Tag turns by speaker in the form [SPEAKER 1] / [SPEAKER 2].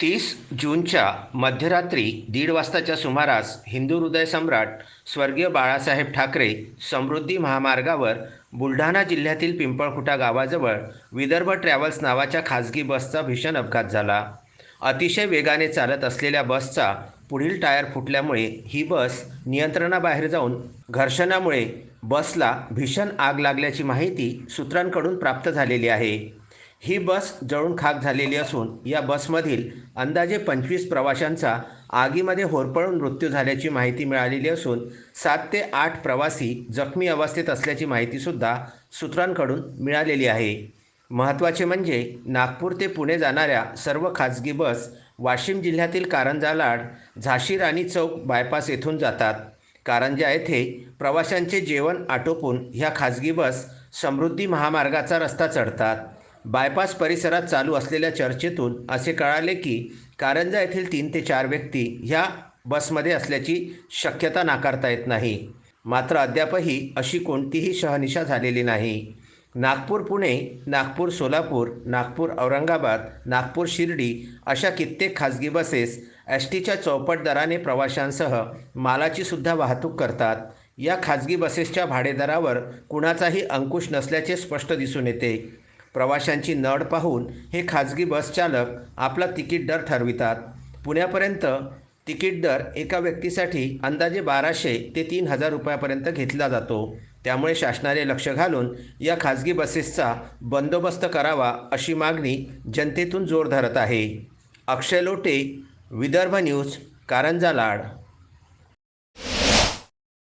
[SPEAKER 1] तीस जूनच्या मध्यरात्री दीड वाजताच्या सुमारास हिंदू हृदय सम्राट स्वर्गीय बाळासाहेब ठाकरे समृद्धी महामार्गावर बुलढाणा जिल्ह्यातील पिंपळखुटा गावाजवळ विदर्भ ट्रॅव्हल्स नावाच्या खाजगी बसचा भीषण अपघात झाला. अतिशय वेगाने चालत असलेल्या बसचा पुढील टायर फुटल्यामुळे ही बस नियंत्रणाबाहेर जाऊन घर्षणामुळे बसला भीषण आग लागल्याची माहिती सूत्रांकडून प्राप्त झालेली आहे. ही बस जळून खाक झालेली असून या बसमधील अंदाजे पंचवीस प्रवाशांचा आगीमध्ये होरपळून मृत्यू झाल्याची माहिती मिळालेली असून सात ते आठ प्रवासी जखमी अवस्थेत असल्याची माहितीसुद्धा सूत्रांकडून मिळालेली आहे. महत्त्वाचे म्हणजे नागपूर ते पुणे जाणाऱ्या सर्व खाजगी बस वाशिम जिल्ह्यातील कारंजा लाड झाशी राणी चौक बायपास येथून जातात. कारंजा येथे प्रवाशांचे जेवण आटोपून ह्या खाजगी बस समृद्धी महामार्गाचा रस्ता चढतात. बायपास परिसरात चालू असलेल्या चर्चेतून असे कळाले की कारंजा येथील तीन ते चार व्यक्ती ह्या बसमध्ये असल्याची शक्यता नाकारता येत नाही. मात्र अद्यापही अशी कोणतीही शहनिशा झालेली नाही. नागपूर पुणे नागपूर सोलापूर नागपूर औरंगाबाद नागपूर शिर्डी अशा कित्येक खाजगी बसेस एस टीच्या चौपट दराने प्रवाशांसह मालाची सुद्धा वाहतूक करतात. या खाजगी बसेसच्या भाडेदरावर कुणाचाही अंकुश नसल्याचे स्पष्ट दिसून येते. प्रवाशांची नड पाहून हे खाजगी बस चालक आपला तिकीट दर ठरवितात. पुण्यापर्यंत तिकीट दर एका व्यक्तीसाठी अंदाजे बाराशे ते तीन हजार रुपयापर्यंत घेतला जातो. त्यामुळे शासनाने लक्ष घालून या खाजगी बसेसचा बंदोबस्त करावा अशी मागणी जनतेतून जोर धरत आहे. अक्षय लोटे विदर्भ न्यूज कारंजा लाड.